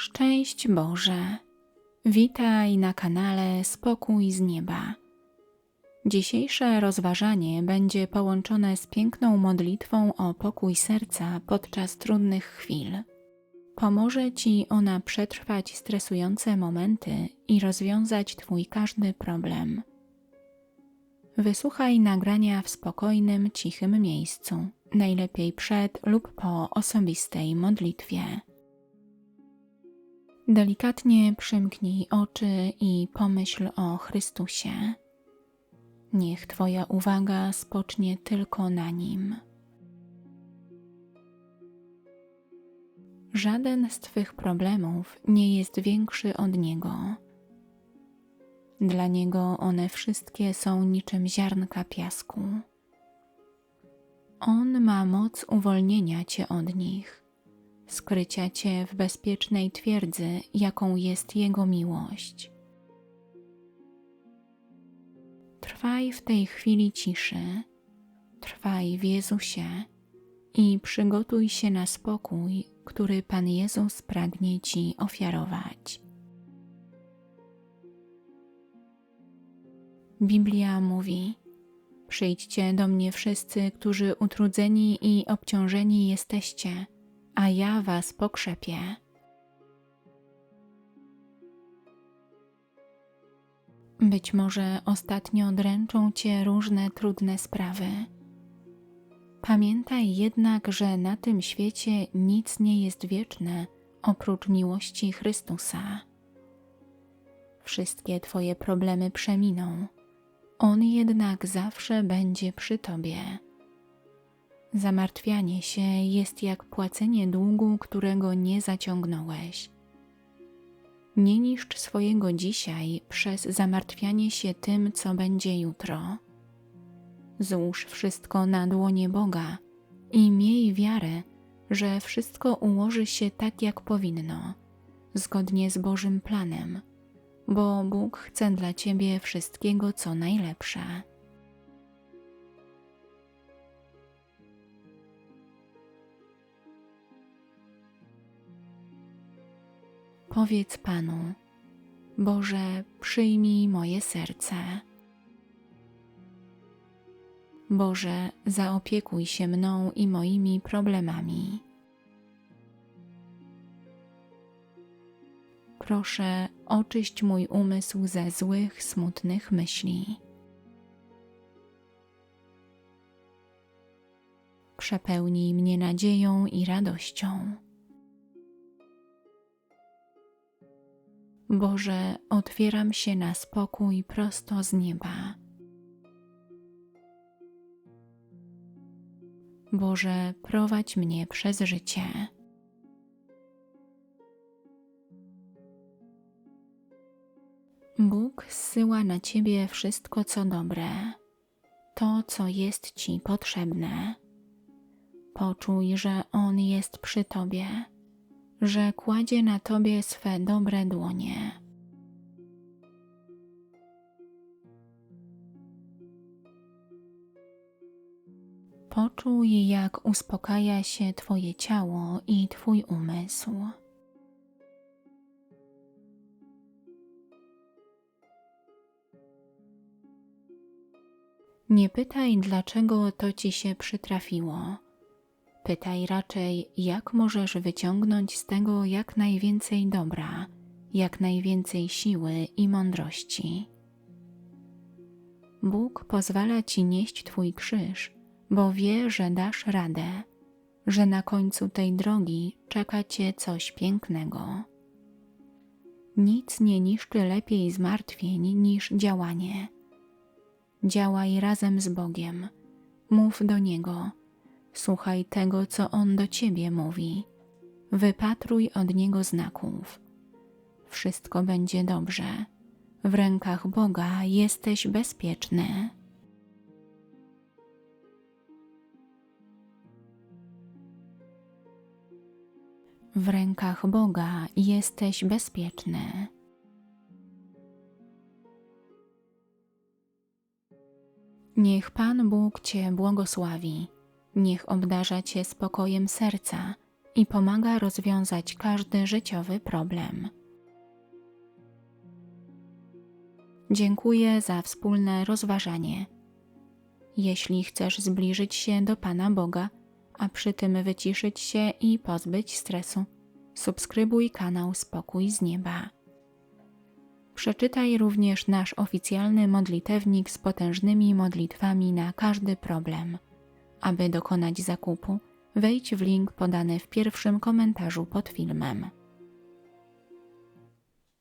Szczęść Boże! Witaj na kanale Spokój z Nieba. Dzisiejsze rozważanie będzie połączone z piękną modlitwą o pokój serca podczas trudnych chwil. Pomoże Ci ona przetrwać stresujące momenty i rozwiązać Twój każdy problem. Wysłuchaj nagrania w spokojnym, cichym miejscu, najlepiej przed lub po osobistej modlitwie. Delikatnie przymknij oczy i pomyśl o Chrystusie. Niech Twoja uwaga spocznie tylko na Nim. Żaden z Twych problemów nie jest większy od Niego. Dla Niego one wszystkie są niczym ziarnka piasku. On ma moc uwolnienia Cię od nich, skrycia Cię w bezpiecznej twierdzy, jaką jest Jego miłość. Trwaj w tej chwili ciszy, trwaj w Jezusie i przygotuj się na spokój, który Pan Jezus pragnie Ci ofiarować. Biblia mówi: Przyjdźcie do mnie wszyscy, którzy utrudzeni i obciążeni jesteście, a ja was pokrzepię. Być może ostatnio dręczą cię różne trudne sprawy. Pamiętaj jednak, że na tym świecie nic nie jest wieczne oprócz miłości Chrystusa. Wszystkie Twoje problemy przeminą on jednak zawsze będzie przy Tobie. Zamartwianie się jest jak płacenie długu, którego nie zaciągnąłeś. Nie niszcz swojego dzisiaj przez zamartwianie się tym, co będzie jutro. Złóż wszystko na dłonie Boga i miej wiarę, że wszystko ułoży się tak, jak powinno, zgodnie z Bożym planem bo Bóg chce dla Ciebie wszystkiego, co najlepsze. Powiedz Panu: Boże, przyjmij moje serce. Boże, zaopiekuj się mną i moimi problemami. proszę, oczyść mój umysł ze złych, smutnych myśli. Przepełnij mnie nadzieją i radością. Boże, otwieram się na spokój prosto z nieba. Boże, prowadź mnie przez życie. Bóg zsyła na ciebie wszystko, co dobre, to, co jest ci potrzebne. Poczuj, że On jest przy tobie, że kładzie na tobie swe dobre dłonie. Poczuj, jak uspokaja się Twoje ciało i Twój umysł. Nie pytaj, dlaczego to ci się przytrafiło. Pytaj raczej, jak możesz wyciągnąć z tego jak najwięcej dobra, jak najwięcej siły i mądrości. Bóg pozwala ci nieść Twój krzyż, bo wie, że dasz radę, że na końcu tej drogi czeka Cię coś pięknego. Nic nie niszczy lepiej zmartwień niż działanie Działaj razem z Bogiem. Mów do Niego. Słuchaj tego, co On do Ciebie mówi. Wypatruj od Niego znaków. Wszystko będzie dobrze. W rękach Boga jesteś bezpieczny. W rękach Boga jesteś bezpieczny. Niech Pan Bóg Cię błogosławi, niech obdarza Cię spokojem serca i pomaga rozwiązać każdy życiowy problem. Dziękuję za wspólne rozważanie. Jeśli chcesz zbliżyć się do Pana Boga, a przy tym wyciszyć się i pozbyć stresu, subskrybuj kanał Spokój z Nieba. Przeczytaj również nasz oficjalny modlitewnik z potężnymi modlitwami na każdy problem. Aby dokonać zakupu, wejdź w link podany w pierwszym komentarzu pod filmem.